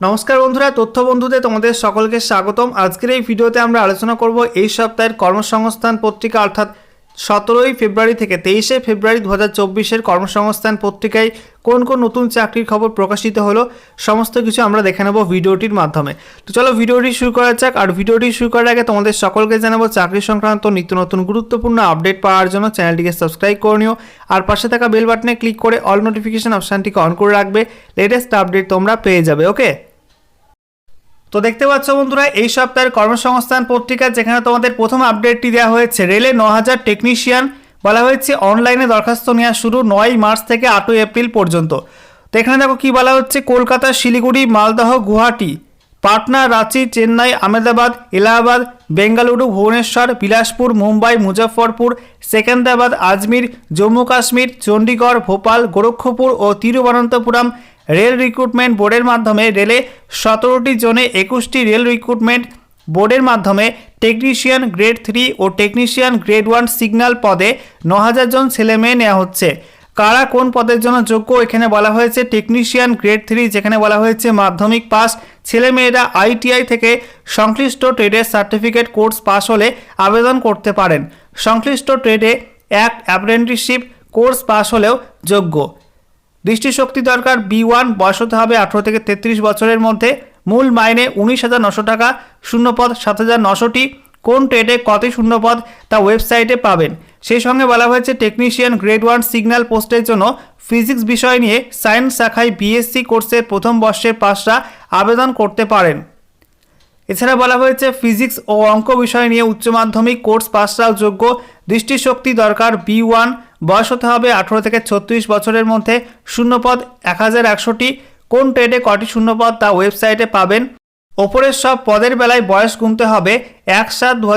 নমস্কার বন্ধুরা, তথ্য বন্ধুতে তোমাদের সকলকে স্বাগতম। আজকের এই ভিডিওতে আমরা আলোচনা করব এই সপ্তাহের কর্মসংস্থান পত্রিকা, অর্থাৎ সতেরোই ফেব্রুয়ারি থেকে তেইশে ফেব্রুয়ারি দু হাজার চব্বিশের কর্মসংস্থান পত্রিকায় কোন কোন নতুন চাকরির খবর প্রকাশিত হলো, সমস্ত কিছু আমরা দেখে নেব ভিডিওটির মাধ্যমে। তো চলো ভিডিওটি শুরু করা যাক, আর ভিডিওটি শুরু করার আগে তোমাদের সকলকে জানাব চাকরি সংক্রান্ত নিত্য নতুন গুরুত্বপূর্ণ আপডেট পাওয়ার জন্য চ্যানেলটিকে সাবস্ক্রাইব করে নিও, আর পাশে থাকা বেল বাটনে ক্লিক করে অল নোটিফিকেশন অপশানটিকে অন করে রাখবে লেটেস্ট আপডেট তোমরা পেয়ে যাবে ওকে তো দেখতে পাচ্ছ বন্ধুরা, এই সপ্তাহের কর্মসংস্থান পত্রিকা যেখানে তোমাদের প্রথম আপডেটটি দেওয়া হয়েছে, রেলে ন হাজার টেকনিশিয়ান বলা হয়েছে অনলাইনে দরখাস্ত নেওয়া শুরু নয় মার্চ থেকে আটই এপ্রিল পর্যন্ত। তো এখানে দেখো কি বলা হচ্ছে, কলকাতা, শিলিগুড়ি, মালদহ, গুয়াহাটি, পাটনা, রাঁচি, চেন্নাই, আহমেদাবাদ, এলাহাবাদ, বেঙ্গালুরু, ভুবনেশ্বর, বিলাসপুর, মুম্বাই, মুজফ্ফরপুর সেকেন্দ্রাবাদ আজমির জম্মু কাশ্মীর চণ্ডীগড় ভোপাল, গোরক্ষপুর ও তিরুবনন্তপুরম রেল রিক্রুটমেন্ট বোর্ডের মাধ্যমে রেলে সতেরোটি জোনে একুশটি রেল রিক্রুটমেন্ট বোর্ডের মাধ্যমে টেকনিশিয়ান গ্রেড থ্রি ও টেকনিশিয়ান গ্রেড ওয়ান সিগন্যাল পদে ন হাজার জন ছেলেমেয়ে নেওয়া হচ্ছে। কারা কোন পদের জন্য যোগ্য এখানে বলা হয়েছে? টেকনিশিয়ান গ্রেড থ্রি যেখানে বলা হয়েছে মাধ্যমিক পাস। ছেলেমেয়েরা আইটিআই থেকে সংশ্লিষ্ট ট্রেডের সার্টিফিকেট কোর্স পাস হলে আবেদন করতে পারেন। সংশ্লিষ্ট ট্রেডে এক অ্যাপ্রেন্টিসশিপ কোর্স পাস হলেও যোগ্য। দৃষ্টিশক্তি দরকার বি ওয়ান, বয়স হতে হবে আঠেরো থেকে তেত্রিশ বছরের মধ্যে। মূল মাইনে উনিশ হাজার নশো টাকা, শূন্যপদ সাত হাজার নশোটি। কোন ট্রেডে কত শূন্যপদ তা ওয়েবসাইটে পাবেন। সেই সঙ্গে বলা হয়েছে, টেকনিশিয়ান গ্রেড ওয়ান সিগন্যাল পোস্টের জন্য ফিজিক্স বিষয় নিয়ে সায়েন্স শাখায় বিএসসি কোর্সের প্রথম বর্ষের পাশরা আবেদন করতে পারেন। এছাড়া বলা হয়েছে, ফিজিক্স ও অঙ্ক বিষয় নিয়ে উচ্চ মাধ্যমিক কোর্স পাশরাও যোগ্য। দৃষ্টিশক্তি দরকার বি ওয়ান বয়স হতে হবে আঠেরো থেকে ছত্রিশ বছরের মধ্যে। শূন্যপদ এক হাজার একশোটি। কোন ট্রেডে কটি শূন্যপদ তা ওয়েবসাইটে পাবেন। ওপরের সব পদের বেলায় বয়স গুনতে হবে এক সাত দু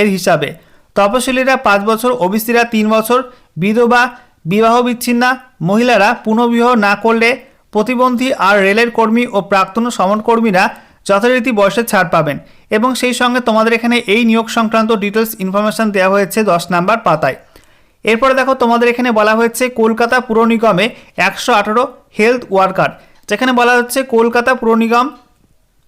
এর হিসাবে। তপশিলীরা পাঁচ বছর, ওবিসিরা তিন বছর। বিধবা বিবাহ বিচ্ছিন্না মহিলারা পুনর্বিবাহ না করলে প্রতিবন্ধী আর রেলের কর্মী ও প্রাক্তন সমনকর্মীরা যথারীতি বয়সে ছাড় পাবেন। এবং সেই সঙ্গে তোমাদের এখানে এই নিয়োগ সংক্রান্ত ডিটেলস ইনফরমেশন দেওয়া হয়েছে দশ নাম্বার পাতায়। এরপরে দেখো তোমাদের এখানে বলা হয়েছে কলকাতা পুর নিগমে একশো আঠারো হেলথ ওয়ার্কার, যেখানে বলা হচ্ছে কলকাতা পুর নিগম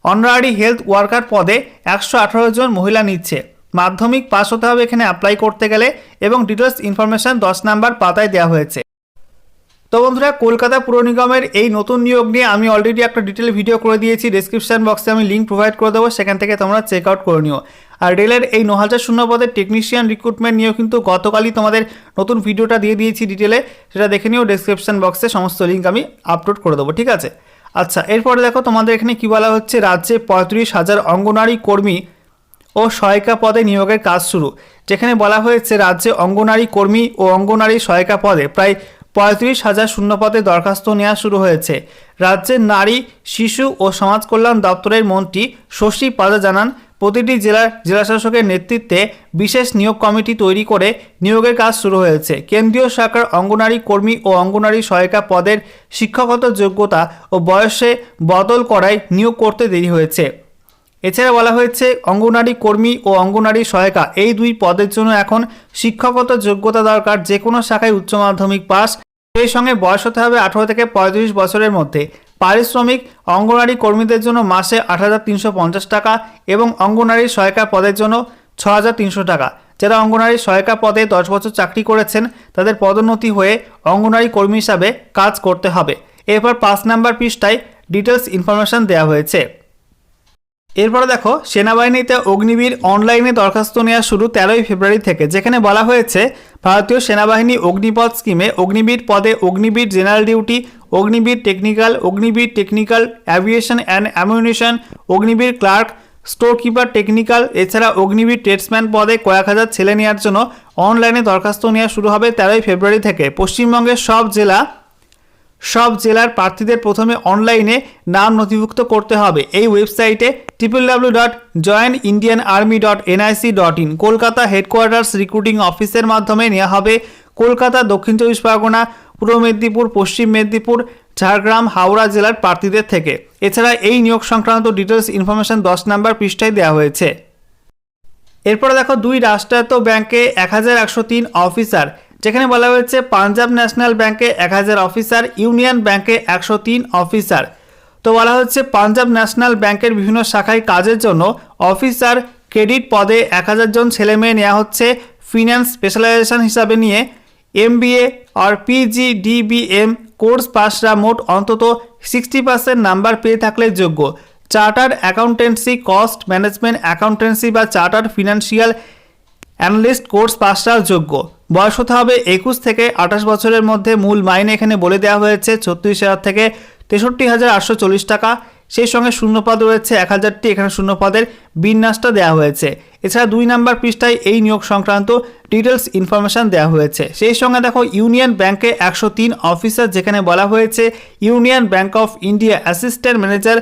অনারারি হেলথ ওয়ার্কার পদে একশো আঠারো জন মহিলা নিচ্ছে। মাধ্যমিক পাস হতে হবে এখানে অ্যাপ্লাই করতে গেলে এবং ডিটেলস ইনফরমেশন দশ নাম্বার পাতায় দেওয়া হয়েছে। তো বন্ধুরা, কলকাতা পুর নিগমের এই নতুন নিয়োগ নিয়ে আমি অলরেডি একটা ডিটেল ভিডিও করে দিয়েছি। ডিসক্রিপশন বক্সে আমি লিঙ্ক প্রোভাইড করে দেবো, সেখান থেকে তোমরা চেক আউট করে নিও। আর রেলের এই ন হাজার শূন্য পদের টেকনিশিয়ান রিক্রুটমেন্ট নিয়েও কিন্তু গতকালই তোমাদের নতুন ভিডিওটা দিয়ে দিয়েছি ডিটেলে সেটা দেখে নিও ডিসক্রিপশন বক্সে সমস্ত লিঙ্ক আমি আপলোড করে দেবো, ঠিক আছে? আচ্ছা এরপরে দেখো তোমাদের এখানে কী বলা হচ্ছে, রাজ্যে পঁয়ত্রিশ হাজার অঙ্গনারী কর্মী ও সহায়িকা পদে নিয়োগের কাজ শুরু। যেখানে বলা হয়েছে, রাজ্যে অঙ্গনারী কর্মী ও অঙ্গনারী সহায়িকা পদে প্রায় পঁয়ত্রিশ হাজার শূন্য পদে দরখাস্ত নেওয়া শুরু হয়েছে। রাজ্যের নারী, শিশু ও সমাজ কল্যাণ দপ্তরের মন্ত্রী শশী পাদা জানান প্রতিটি জেলার জেলাশাসকের নেতৃত্বে বিশেষ নিয়োগ কমিটি তৈরি করে নিয়োগের কাজ শুরু হয়েছে। কেন্দ্রীয় সরকার অঙ্গনারী কর্মী ও অঙ্গনারী সহায়িকা পদের শিক্ষাগত যোগ্যতা ও বয়সে বদল করায় নিয়োগ করতে দেরি হয়েছে। এছাড়া বলা হয়েছে, অঙ্গনারী কর্মী ও অঙ্গনারী সহায়িকা এই দুই পদের জন্য এখন শিক্ষাগত যোগ্যতা দরকার যে কোনো শাখায় উচ্চ মাধ্যমিক পাস। সেই সঙ্গে বয়স হতে হবে আঠারো থেকে পঁয়ত্রিশ বছরের মধ্যে। পারিশ্রমিক অঙ্গনারী কর্মীদের জন্য মাসে আট হাজার তিনশো পঞ্চাশ টাকা এবং অঙ্গনারী সহায়িকা পদের জন্য ছ টাকা। যারা অঙ্গনারী সহায়িকা পদে দশ বছর চাকরি করেছেন, তাদের পদোন্নতি হয়ে অঙ্গনারী কর্মী হিসাবে কাজ করতে হবে। এরপর পাঁচ নাম্বার পৃষ্ঠায় ডিটেলস ইনফরমেশান দেওয়া হয়েছে। এরপরে দেখো, সেনাবাহিনীতে অগ্নিবীর অনলাইনে দরখাস্ত নেওয়া শুরু তেরোই ফেব্রুয়ারি থেকে, যেখানে বলা হয়েছে, ভারতীয় সেনাবাহিনী অগ্নিপথ স্কিমে অগ্নিবীর পদে Agniveer general duty Agniveer technical Agniveer technical aviation and ammunition Agniveer clerk store keeper technical এছাড়া অগ্নিবীর ট্রেডসম্যান পদে কয়েক হাজার ছেলে নেওয়ার জন্য অনলাইনে দরখাস্ত নেওয়া শুরু হবে তেরোই ফেব্রুয়ারি থেকে। পশ্চিমবঙ্গের সব জেলা সব জেলার প্রার্থীদের প্রথমে অনলাইনে নাম নথিভুক্ত করতে হবে। এই ওয়েবসাইটে triple W dot join Indian army dot NIC dot in Kolkata headquarters recruiting অফিসের মাধ্যমে নেওয়া হবে। কলকাতা, দক্ষিণ চব্বিশ পরগনা, পূর্ব মেদিনীপুর, পশ্চিম মেদিনীপুর, ঝাড়গ্রাম, হাওড়া জেলার প্রার্থীদের থেকে। এছাড়া এই নিয়োগ সংক্রান্ত ডিটেলস ইনফরমেশন দশ নম্বর পৃষ্ঠায় দেওয়া হয়েছে। এরপরে দেখো, দুই রাষ্ট্রায়ত্ত ব্যাংকে এক হাজার একশো তিন অফিসার যেখানে বলা হয়েছে পাঞ্জাব ন্যাশনাল ব্যাংকে এক হাজার অফিসার, ইউনিয়ন ব্যাংকে একশো তিন অফিসার। তো বলা হচ্ছে পাঞ্জাব ন্যাশনাল ব্যাংকের বিভিন্ন শাখায় কাজের জন্য অফিসার ক্রেডিট পদে এক হাজার জন ছেলে মেয়ে নেওয়া হচ্ছে ফিনান্স স্পেশালাইজেশন হিসাবে নিয়ে। এমবিএ আর পিজি ডিবিএম কোর্স পাসরা মোট অন্তত সিক্সটি পার্সেন্ট নাম্বার পেয়ে থাকলে যোগ্য। Chartered accountancy, cost management accountancy বা চার্টার্ড ফিনান্সিয়াল অ্যানালিস্ট কোর্স পাসটাও যোগ্য। বয়স হতে হবে একুশ থেকে আঠাশ বছরের মধ্যে মূল মাইনে এখানে বলে দেওয়া হয়েছে ছত্রিশ হাজার থেকে তেষট্টি হাজার আটশো চল্লিশ টাকা। সেই সঙ্গে শূন্যপদ রয়েছে এক হাজারটি, এখানে শূন্যপদের বিন্যাসটা দেওয়া হয়েছে। এছাড়া দুই নাম্বার পৃষ্ঠায় এই নিয়োগ সংক্রান্ত ডিটেলস ইনফরমেশন দেওয়া হয়েছে। সেই সঙ্গে দেখো, ইউনিয়ন ব্যাংকে একশো তিন অফিসার যেখানে বলা হয়েছে, Union Bank of India assistant manager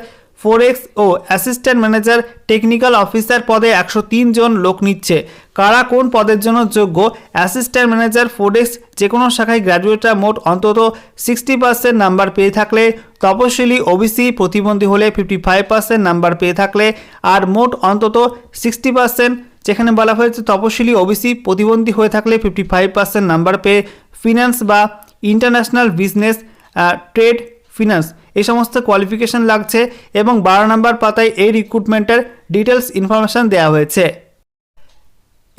forex O assistant manager technical officer পদে একশো জন লোক নিচ্ছে। কারা কোন পদের জন্য যোগ্য? অ্যাসিস্ট্যান্ট ম্যানেজার ফোরেক্স যে কোনো শাখায় গ্র্যাজুয়েটরা মোট অন্তত সিক্সটি পার্সেন্ট নাম্বার পেয়ে থাকলে, তপশিলি ওবিসি প্রতিবন্ধী হলে ফিফটি ফাইভ পার্সেন্ট নাম্বার পেয়ে থাকলে, আর মোট অন্তত সিক্সটি পার্সেন্ট যেখানে বলা হয়েছে তপশিলি ওবিসি প্রতিবন্ধী হয়ে থাকলে ফিফটি ফাইভ পার্সেন্ট নাম্বার পেয়ে ফিনান্স বা ইন্টারন্যাশনাল বিজনেস ট্রেড ফিনান্স এই সমস্ত কোয়ালিফিকেশন লাগছে এবং বারো নম্বর পাতায় এই রিক্রুটমেন্টের ডিটেলস ইনফরমেশান দেওয়া হয়েছে।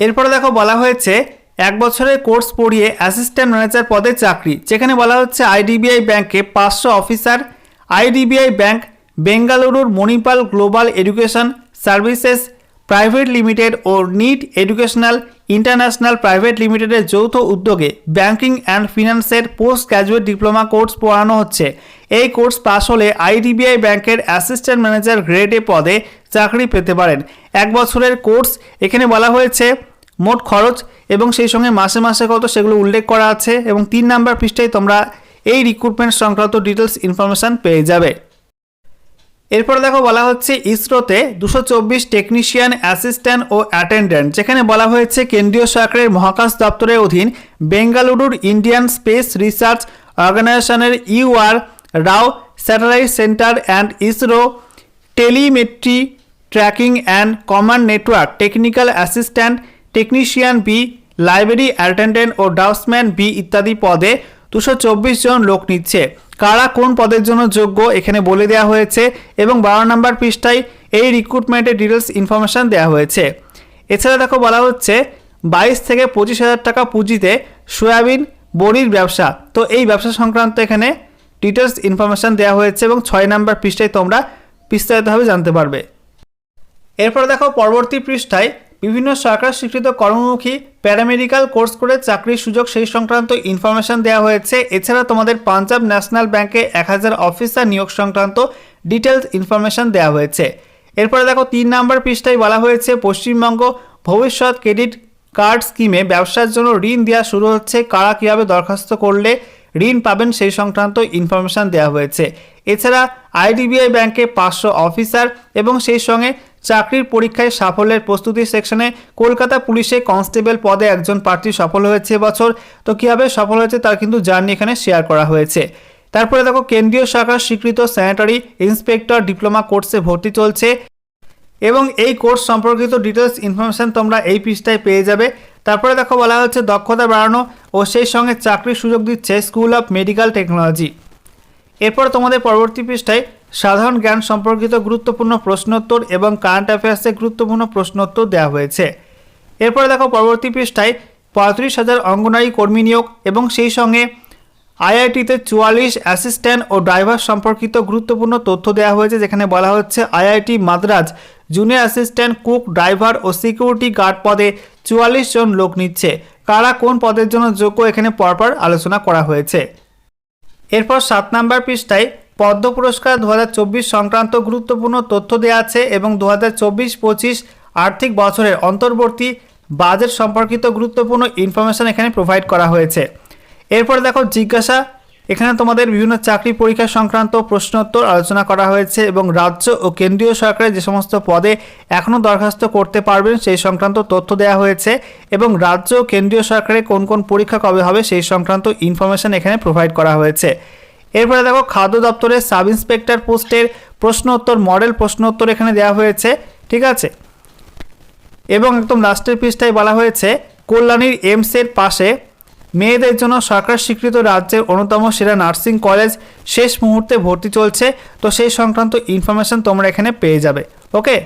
এরপরে দেখো বলা হয়েছে, এক বছরের কোর্স পড়িয়ে অ্যাসিস্ট্যান্ট ম্যানেজার পদে চাকরি, যেখানে বলা হচ্ছে আইডিবিআই ব্যাংকে পাঁচশো অফিসার আইডিবিআই ব্যাংক বেঙ্গালুরুর Manipal Global Education Services Private Limited ও নিট এডুকেশনাল ইন্টারন্যাশনাল প্রাইভেট লিমিটেডের যৌথ উদ্যোগে ব্যাংকিং অ্যান্ড ফিনান্সের পোস্ট গ্র্যাজুয়েট ডিপ্লোমা কোর্স পড়ানো হচ্ছে। এই কোর্স পাস হলে আইডিবিআই ব্যাংকের অ্যাসিস্ট্যান্ট ম্যানেজার গ্রেডে পদে চাকরি পেতে পারেন। এক বছরের কোর্স, এখানে বলা হয়েছে মোট খরচ এবং সেই সঙ্গে মাসে মাসে কত সেগুলো উল্লেখ করা আছে এবং তিন নাম্বার পৃষ্ঠায় তোমরা এই রিক্রুটমেন্ট সংক্রান্ত ডিটেলস ইনফরমেশান পেয়ে যাবে। এরপরে দেখো বলা হচ্ছে ইসরোতে দুশো চব্বিশ টেকনিশিয়ান অ্যাসিস্ট্যান্ট ও অ্যাটেন্ডেন্ট যেখানে বলা হয়েছে কেন্দ্রীয় সরকারের মহাকাশ দপ্তরের অধীন বেঙ্গালুরুর ইন্ডিয়ান স্পেস রিসার্চ অর্গানাইজেশনের UR Rao satellite centre and ISRO telemetry tracking and command network technical assistant technician B library attendant O draughtsman B ইত্যাদি পদে দুশো জন লোক নিচ্ছে। কারা কোন পদের জন্য যোগ্য এখানে বলে দেওয়া হয়েছে এবং বারো নম্বর পৃষ্ঠায় এই রিক্রুটমেন্টের ডিটেলস ইনফরমেশান দেওয়া হয়েছে। এছাড়া দেখো বলা হচ্ছে, বাইশ থেকে পঁচিশ হাজার টাকা পুঁজিতে সয়াবিন, বড়ির ব্যবসা। তো এই ব্যবসা সংক্রান্ত এখানে ডিটেলস ইনফরমেশান দেওয়া হয়েছে এবং ছয় নম্বর পৃষ্ঠায় তোমরা বিস্তারিতভাবে জানতে পারবে। এরপর দেখো পরবর্তী পৃষ্ঠায় বিভিন্ন সরকার স্বীকৃত কর্মমুখী প্যারামেডিক্যাল কোর্স করে চাকরির সুযোগ সেই সংক্রান্ত ইনফরমেশন দেওয়া হয়েছে। এছাড়া তোমাদের পাঞ্জাব ন্যাশনাল ব্যাংকে এক হাজার অফিসার নিয়োগ সংক্রান্ত ডিটেলস ইনফরমেশন দেওয়া হয়েছে। এরপরে দেখো, তিন নম্বর পৃষ্ঠায় বলা হয়েছে, পশ্চিমবঙ্গ ভবিষ্যৎ ক্রেডিট কার্ড স্কিমে ব্যবসার জন্য ঋণ দেওয়া শুরু হচ্ছে। কারা কীভাবে দরখাস্ত করলে ঋণ পাবেন সেই সংক্রান্ত ইনফরমেশন দেওয়া হয়েছে। এছাড়া আইডিবিআই ব্যাংকে পাঁচশো অফিসার এবং সেই সঙ্গে চাকরির পরীক্ষায় সাফল্যের প্রস্তুতি সেকশনে কলকাতা পুলিশে কনস্টেবল পদে একজন প্রার্থী সফল হয়েছে এবছর তো কীভাবে সফল হয়েছে তার কিন্তু জার্নি এখানে শেয়ার করা হয়েছে। তারপরে দেখো, কেন্দ্রীয় সরকার স্বীকৃত স্যানিটারি ইন্সপেক্টর ডিপ্লোমা কোর্সে ভর্তি চলছে এবং এই কোর্স সম্পর্কিত ডিটেলস ইনফরমেশন তোমরা এই পৃষ্ঠায় পেয়ে যাবে। তারপরে দেখো, বলা হচ্ছে দক্ষতা বাড়ানো ও সেই সঙ্গে চাকরির সুযোগ দিচ্ছে স্কুল অফ মেডিকেল টেকনোলজি। এরপর তোমাদের পরবর্তী পৃষ্ঠায় সাধারণ জ্ঞান সম্পর্কিত গুরুত্বপূর্ণ প্রশ্নোত্তর এবং কারেন্ট অ্যাফেয়ার্সে গুরুত্বপূর্ণ প্রশ্নোত্তর দেওয়া হয়েছে। এরপরে দেখো পরবর্তী পৃষ্ঠায় পঁয়ত্রিশ হাজার অঙ্গনারী কর্মী নিয়োগ এবং সেই সঙ্গে আইআইটিতে চুয়াল্লিশ অ্যাসিস্ট্যান্ট ও ড্রাইভার সম্পর্কিত গুরুত্বপূর্ণ তথ্য দেওয়া হয়েছে, যেখানে বলা হচ্ছে IIT Madras junior assistant, cook, driver ও সিকিউরিটি গার্ড পদে চুয়াল্লিশ জন লোক নিচ্ছে। কারা কোন পদের জন্য যোগ্য এখানে পরপর আলোচনা করা হয়েছে। এরপর সাত নাম্বার পৃষ্ঠায় পদ্ম পুরস্কার দু হাজার চব্বিশ সংক্রান্ত গুরুত্বপূর্ণ তথ্য দেওয়া আছে এবং দু হাজার চব্বিশ আর্থিক বছরের অন্তর্বর্তী বাজেট সম্পর্কিত গুরুত্বপূর্ণ ইনফরমেশন এখানে প্রোভাইড করা হয়েছে। এরপরে দেখো জিজ্ঞাসা। এখানে তোমাদের বিভিন্ন চাকরি পরীক্ষা সংক্রান্ত প্রশ্নোত্তর আলোচনা করা হয়েছে এবং রাজ্য ও কেন্দ্রীয় সরকারের যে সমস্ত পদে এখনও দরখাস্ত করতে পারবেন সেই সংক্রান্ত তথ্য দেওয়া হয়েছে এবং রাজ্য ও কেন্দ্রীয় সরকারের কোন কোন পরীক্ষা কবে হবে সেই সংক্রান্ত ইনফরমেশন এখানে প্রোভাইড করা হয়েছে। এরপরে দেখো, খাদ্য দপ্তরের সাব ইন্সপেক্টর পোস্টের প্রশ্ন উত্তর মডেল প্রশ্ন উত্তর এখানে দেওয়া হয়েছে, ঠিক আছে? এবং একদম লাস্টের পৃষ্ঠায় বলা হয়েছে, কল্যাণীর এমসের পাশে মেয়েদের জন্য সরকার স্বীকৃত রাজ্যের অন্যতম সেরা নার্সিং কলেজ শেষ মুহূর্তে ভর্তি চলছে। তো সেই সংক্রান্ত ইনফরমেশন তোমরা এখানে পেয়ে যাবে ওকে